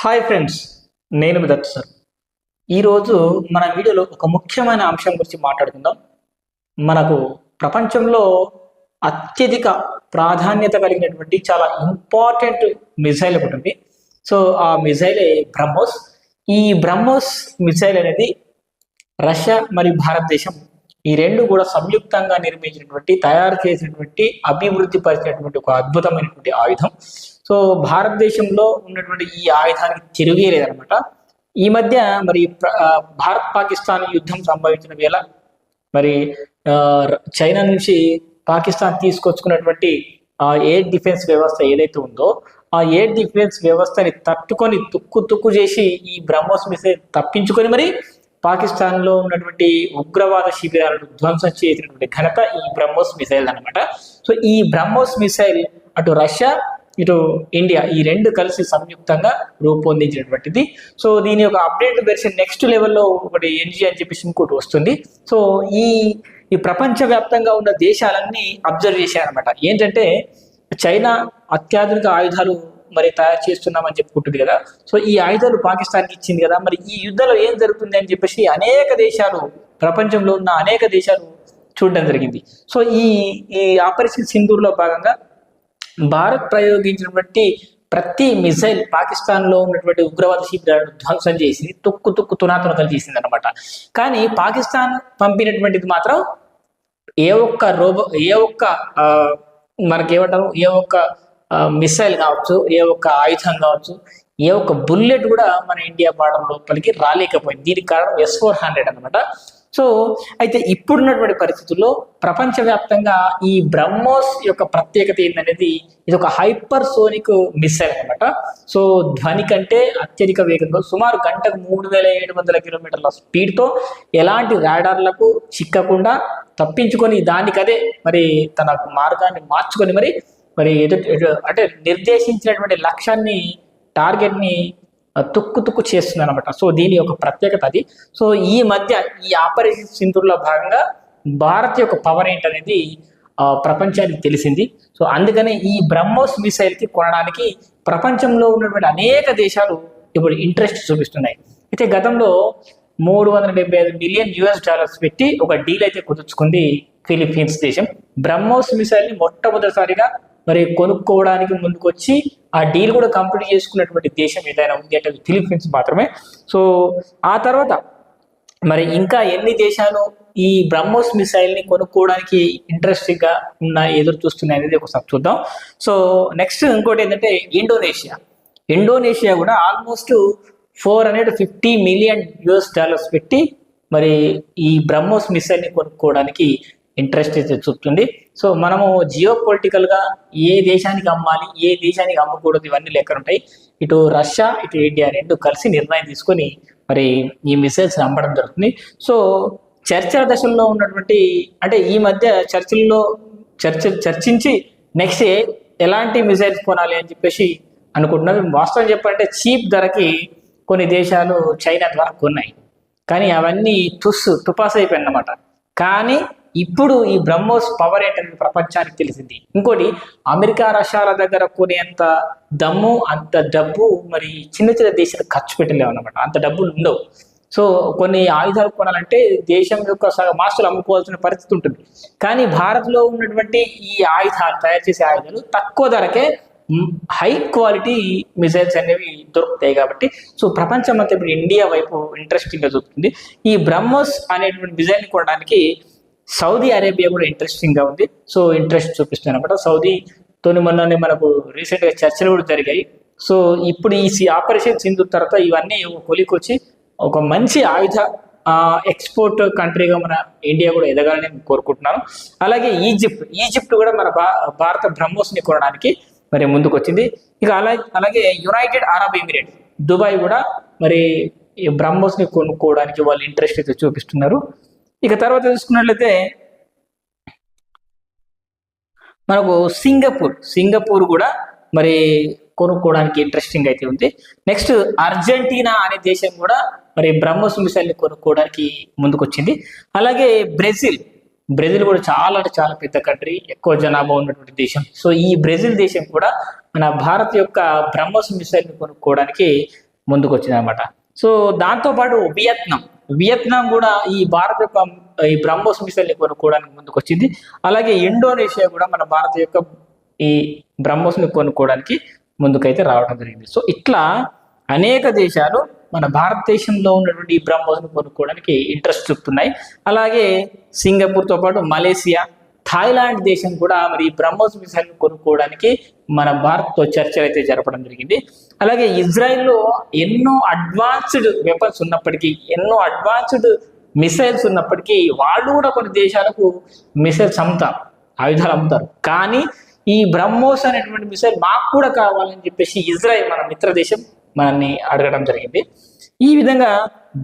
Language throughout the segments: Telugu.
హాయ్ ఫ్రెండ్స్ నేను మీ దత్ సార్ ఈరోజు మన వీడియోలో ఒక ముఖ్యమైన అంశం గురించి మాట్లాడుకుందాం. మనకు ప్రపంచంలో అత్యధిక ప్రాధాన్యత కలిగినటువంటి చాలా ఇంపార్టెంట్ మిసైల్ ఒకటి ఉంది. సో ఆ మిసైలే బ్రహ్మోస్ ఈ బ్రహ్మోస్ మిసైల్ అనేది రష్యా మరియు భారతదేశం ఈ రెండు కూడా సంయుక్తంగా నిర్మించినటువంటి తయారు చేసినటువంటి అభివృద్ధి పరిచినటువంటి ఒక అద్భుతమైనటువంటి ఆయుధం. సో భారతదేశంలో ఉన్నటువంటి ఈ ఆయుధానికి తిరిగే లేదనమాట. ఈ మధ్య మరి భారత్ పాకిస్తాన్ యుద్ధం సంభవించిన వేళ మరి చైనా నుంచి పాకిస్తాన్ తీసుకొచ్చుకున్నటువంటి ఆ ఎయిర్ డిఫెన్స్ వ్యవస్థ ఏదైతే ఉందో ఆ ఎయిర్ డిఫెన్స్ వ్యవస్థని తట్టుకొని తుక్కు తుక్కు చేసి ఈ బ్రహ్మోస్ మిసైల్ తప్పించుకొని మరి పాకిస్తాన్లో ఉన్నటువంటి ఉగ్రవాద శిబిరాలను ధ్వంసం చేసినటువంటి ఘనత ఈ బ్రహ్మోస్ మిసైల్ అనమాట సో ఈ బ్రహ్మోస్ మిసైల్ అటు రష్యా ఇటు ఇండియా ఈ రెండు కలిసి సంయుక్తంగా రూపొందించినటువంటిది. సో దీని యొక్క అప్డేట్ వెర్షన్ నెక్స్ట్ లెవెల్లో ఒకటి ఎన్జీ అని చెప్పేసి ఇంకోటి వస్తుంది. సో ఈ ఈ ప్రపంచవ్యాప్తంగా ఉన్న దేశాలన్నీ అబ్జర్వ్ చేశారనమాట ఏంటంటే చైనా అత్యాధునిక ఆయుధాలు మరి తయారు చేస్తున్నామని చెప్పుకుంటుంది కదా. సో ఈ ఆయుధాలు పాకిస్తాన్కి ఇచ్చింది కదా. మరి ఈ యుద్ధంలో ఏం జరుగుతుంది అని చెప్పేసి అనేక దేశాలు ప్రపంచంలో ఉన్న అనేక దేశాలు చూడడం జరిగింది. సో ఈ ఈ ఆపరేషన్ సింధూర్లో భాగంగా భారత్ ప్రయోగించినటువంటి ప్రతి మిసైల్ పాకిస్తాన్లో ఉన్నటువంటి ఉగ్రవాద శిబిరాలను ధ్వంసం చేసి తుక్కు తుక్కు తునాతునకలు చేసింది అనమాట కానీ పాకిస్తాన్ పంపినటువంటిది మాత్రం ఏ ఒక్క రోబో ఏ ఒక్క మనకేమంటారు? ఏ ఒక్క మిసైల్ కావచ్చు ఏ ఒక్క ఆయుధం కావచ్చు ఏ ఒక్క బుల్లెట్ కూడా మన ఇండియా బార్డర్ లోపలికి రాలేకపోయింది. దీనికి కారణం ఎస్ ఫోర్ హండ్రెడ్ అనమాట సో అయితే ఇప్పుడున్నటువంటి పరిస్థితుల్లో ప్రపంచవ్యాప్తంగా ఈ బ్రహ్మోస్ యొక్క ప్రత్యేకత ఏంటనేది ఇది ఒక హైపర్ సోనిక్ మిస్సైల్ అనమాట సో ధ్వని కంటే అత్యధిక వేగంగా సుమారు గంటకు మూడు వేల ఏడు వందల కిలోమీటర్ల స్పీడ్తో ఎలాంటి రాడార్లకు చిక్కకుండా తప్పించుకొని దానికదే మరి తన మార్గాన్ని మార్చుకొని మరి మరి ఎదుటి అంటే నిర్దేశించినటువంటి లక్ష్యాన్ని టార్గెట్ని తుక్కు తుక్కు చేస్తుంది అనమాట సో దీని యొక్క ప్రత్యేకత అది. సో ఈ మధ్య ఈ ఆపరేషన్ సింధూర్లో భాగంగా భారత్ యొక్క పవర్ ఏంటనేది ప్రపంచానికి తెలిసింది. సో అందుకనే ఈ బ్రహ్మోస్ మిసైల్కి కొనడానికి ప్రపంచంలో ఉన్నటువంటి అనేక దేశాలు ఇప్పుడు ఇంట్రెస్ట్ చూపిస్తున్నాయి. అయితే గతంలో మూడు వందల డెబ్బై ఐదు మిలియన్ యుఎస్ డాలర్స్ పెట్టి ఒక డీల్ అయితే కుదుర్చుకుంది ఫిలిప్పీన్స్ దేశం. బ్రహ్మోస్ మిసైల్ని మొట్టమొదటిసారిగా మరి కొనుక్కోవడానికి ముందుకొచ్చి ఆ డీల్ కూడా కంప్లీట్ చేసుకున్నటువంటి దేశం ఏదైనా ఉంది అంటే ఫిలిప్పీన్స్ మాత్రమే. సో ఆ తర్వాత మరి ఇంకా ఎన్ని దేశాలు ఈ బ్రహ్మోస్ మిసైల్ని కొనుక్కోవడానికి ఇంట్రెస్టింగ్గా ఉన్న ఎదురు చూస్తున్నాయి అనేది ఒకసారి చూద్దాం. సో నెక్స్ట్ ఇంకోటి ఏంటంటే ఇండోనేషియా. ఇండోనేషియా కూడా almost four hundred fifty million US dollars పెట్టి మరి ఈ బ్రహ్మోస్ మిసైల్ని కొనుక్కోవడానికి ఇంట్రెస్ట్ అయితే చూపుతుంది. సో మనము జియో పొలిటికల్గా ఏ దేశానికి అమ్మాలి ఏ దేశానికి అమ్మకూడదు ఇవన్నీ లెక్కలు ఉంటాయి. ఇటు రష్యా ఇటు ఇండియా రెండు కలిసి నిర్ణయం తీసుకొని మరి ఈ మిసైల్స్ అమ్మడం జరుగుతుంది. సో చర్చల దశల్లో ఉన్నటువంటి అంటే ఈ మధ్య చర్చల్లో చర్చ చర్చించి నెక్స్ట్ ఎలాంటి మిసైల్స్ కొనాలి అని చెప్పేసి అనుకుంటున్నారు వాస్తవం చెప్పాలంటే చీప్ ధరకి కొన్ని దేశాలు చైనా ద్వారా కొన్నాయి. కానీ అవన్నీ తుస్సు తుపాస్ అయిపోయింది అన్నమాట కానీ ఇప్పుడు ఈ బ్రహ్మోస్ పవర్ ఏంటనేది ప్రపంచానికి తెలిసింది. ఇంకోటి అమెరికా రష్యాల దగ్గర కొనేంత దమ్ము అంత డబ్బు మరి చిన్న చిన్న దేశాలు ఖర్చు పెట్టలేవు అనమాట అంత డబ్బులు ఉండవు. సో కొన్ని ఆయుధాలు కొనాలంటే దేశం యొక్క సగం మాస్టర్లు అమ్ముకోవాల్సిన పరిస్థితి ఉంటుంది. కానీ భారత్లో ఉన్నటువంటి ఈ ఆయుధాలు తయారు చేసే ఆయుధాలు తక్కువ ధరకే హై క్వాలిటీ మిసైల్స్ అనేవి దొరుకుతాయి కాబట్టి సో ప్రపంచం అంతా ఇప్పుడు ఇండియా వైపు ఇంట్రెస్టింగ్గా చూపుతుంది. ఈ బ్రహ్మోస్ అనేటువంటి మిసైల్ని కొనడానికి సౌదీ అరేబియా కూడా ఇంట్రెస్టింగ్గా ఉంది. సో ఇంట్రెస్ట్ చూపిస్తుంది అనమాట సౌదీ తోని మొన్ననే మనకు రీసెంట్గా చర్చలు కూడా జరిగాయి. సో ఇప్పుడు ఈ సి- ఆపరేషన్ సింధు తర్వాత ఇవన్నీ కొలికొచ్చి ఒక మంచి ఆయుధ ఎక్స్పోర్ట్ కంట్రీగా మన ఇండియా కూడా ఎదగాలని నేను కోరుకుంటున్నాను. అలాగే ఈజిప్ట్ ఈజిప్ట్ కూడా మన భా భారత బ్రహ్మోస్ని కొనడానికి మరి ముందుకు వచ్చింది. ఇక అలాగే అలాగే యునైటెడ్ అరబ్ ఎమిరేట్ దుబాయ్ కూడా మరి ఈ బ్రహ్మోస్ని కొనుక్కోవడానికి వాళ్ళు ఇంట్రెస్ట్ అయితే చూపిస్తున్నారు. ఇక తర్వాత చూసుకున్నట్లయితే మనకు సింగపూర్ సింగపూర్ కూడా మరి కొనుక్కోవడానికి ఇంట్రెస్టింగ్ అయితే ఉంది. నెక్స్ట్ అర్జెంటీనా అనే దేశం కూడా మరి బ్రహ్మోస్ మిసైల్ని కొనుక్కోవడానికి ముందుకొచ్చింది. అలాగే బ్రెజిల్ బ్రెజిల్ కూడా చాలా అంటే చాలా పెద్ద కంట్రీ ఎక్కువ జనాభా ఉన్నటువంటి దేశం. సో ఈ బ్రెజిల్ దేశం కూడా మన భారత్ యొక్క బ్రహ్మోస్ మిసైల్ని కొనుక్కోవడానికి ముందుకొచ్చింది అనమాట సో దాంతోపాటు వియత్నాం. వియత్నాం కూడా ఈ భారత యొక్క ఈ బ్రహ్మోస్ మిసైల్ని కొనుక్కోవడానికి ముందుకు వచ్చింది అలాగే ఇండోనేషియా కూడా మన భారత యొక్క ఈ బ్రహ్మోస్ని కొనుక్కోవడానికి ముందుకైతే రావడం జరిగింది. సో ఇట్లా అనేక దేశాలు మన భారతదేశంలో ఉన్నటువంటి ఈ బ్రహ్మోస్ని కొనుక్కోవడానికి ఇంట్రెస్ట్ చూపుతున్నాయి. అలాగే సింగపూర్తో పాటు మలేసియా థాయిలాండ్ దేశం కూడా మరి బ్రహ్మోస్ మిసైల్ కొనుక్కోవడానికి మన భారత్తో చర్చలు అయితే జరపడం జరిగింది. అలాగే ఇజ్రాయెల్లో ఎన్నో అడ్వాన్స్డ్ వెపన్స్ ఉన్నప్పటికీ ఎన్నో అడ్వాన్స్డ్ మిసైల్స్ ఉన్నప్పటికీ వాళ్ళు కూడా కొన్ని దేశాలకు మిసైల్స్ అమ్ముతారు ఆయుధాలు అమ్ముతారు. కానీ ఈ బ్రహ్మోస్ అనేటువంటి మిసైల్ మాకు కూడా కావాలని చెప్పేసి ఇజ్రాయెల్ మన మిత్ర దేశం మనల్ని అడగడం జరిగింది. ఈ విధంగా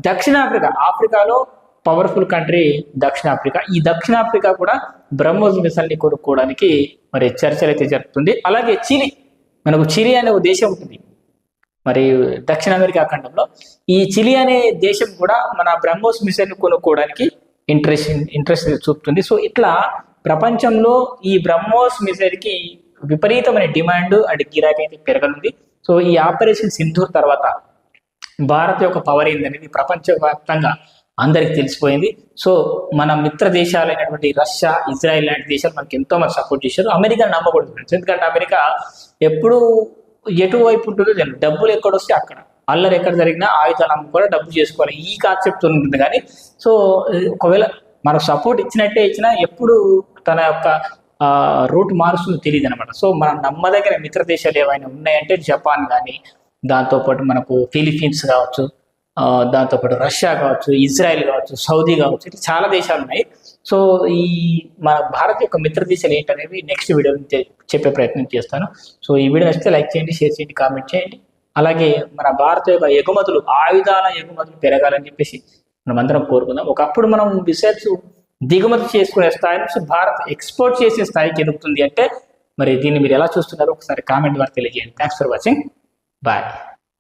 దక్షిణాఫ్రికా ఆఫ్రికాలో పవర్ఫుల్ కంట్రీ దక్షిణాఫ్రికా. ఈ దక్షిణాఫ్రికా కూడా బ్రహ్మోస్ మిసైల్ని కొనుక్కోవడానికి మరి చర్చలు అయితే జరుపుతుంది. అలాగే చిలీ మనకు చిలీ అనే ఒక దేశం ఉంటుంది. మరి దక్షిణ అమెరికా ఖండంలో ఈ చిలీ అనే దేశం కూడా మన బ్రహ్మోస్ మిసైల్ని కొనుక్కోవడానికి ఇంట్రెస్ట్ ఇంట్రెస్ట్ చూపుతుంది. సో ఇట్లా ప్రపంచంలో ఈ బ్రహ్మోస్ మిసైల్కి విపరీతమైన డిమాండ్ అండ్ గిరాకీ అయితే పెరగనుంది. సో ఈ ఆపరేషన్ సింధూర్ తర్వాత భారత్ యొక్క పవర్ ఏందనేది ప్రపంచవ్యాప్తంగా అందరికి తెలిసిపోయింది. సో మన మిత్ర దేశాలైనటువంటి రష్యా ఇజ్రాయెల్ లాంటి దేశాలు మనకి ఎంతో మంది సపోర్ట్ చేశారు. అమెరికా నమ్మకూడదు. ఫ్రెండ్స్ ఎందుకంటే అమెరికా ఎప్పుడు ఎటువైపు ఉంటుందో తెలియదు. డబ్బులు ఎక్కడొస్తే అక్కడ. అల్లరి ఎక్కడ జరిగినా ఆయుధాలు అమ్ముకోవాలి డబ్బు చేసుకోవాలి. ఈ కాన్సెప్ట్ ఉంటుంది కానీ సో ఒకవేళ మనకు సపోర్ట్ ఇచ్చినట్టే ఇచ్చినా ఎప్పుడు తన యొక్క రూట్ మారుస్తుందో తెలియదు అనమాట సో మనం నమ్మదగిన మిత్ర దేశాలు ఏవైనా ఉన్నాయంటే జపాన్ కానీ దాంతోపాటు మనకు ఫిలిపీన్స్ కావచ్చు దాంతోపాటు రష్యా కావచ్చు ఇజ్రాయెల్ కావచ్చు సౌదీ కావచ్చు ఇట్లా చాలా దేశాలు ఉన్నాయి. సో ఈ మన భారత్ యొక్క మిత్ర దేశాలు ఏంటనేవి నెక్స్ట్ వీడియో చెప్పే ప్రయత్నం చేస్తాను. సో ఈ వీడియో నచ్చితే లైక్ చేయండి షేర్ చేయండి కామెంట్ చేయండి. అలాగే మన భారత యొక్క ఎగుమతులు ఆయుధాల ఎగుమతులు పెరగాలని చెప్పేసి మనం అందరం కోరుకుందాం. ఒకప్పుడు మనం మిసైల్స్ దిగుమతి చేసుకునే స్థాయి నుంచి భారత్ ఎక్స్పోర్ట్ చేసే స్థాయికి ఎదుగుతుంది అంటే మరి దీన్ని మీరు ఎలా చూస్తున్నారో? ఒకసారి కామెంట్ ద్వారా తెలియజేయండి. Thanks for watching bye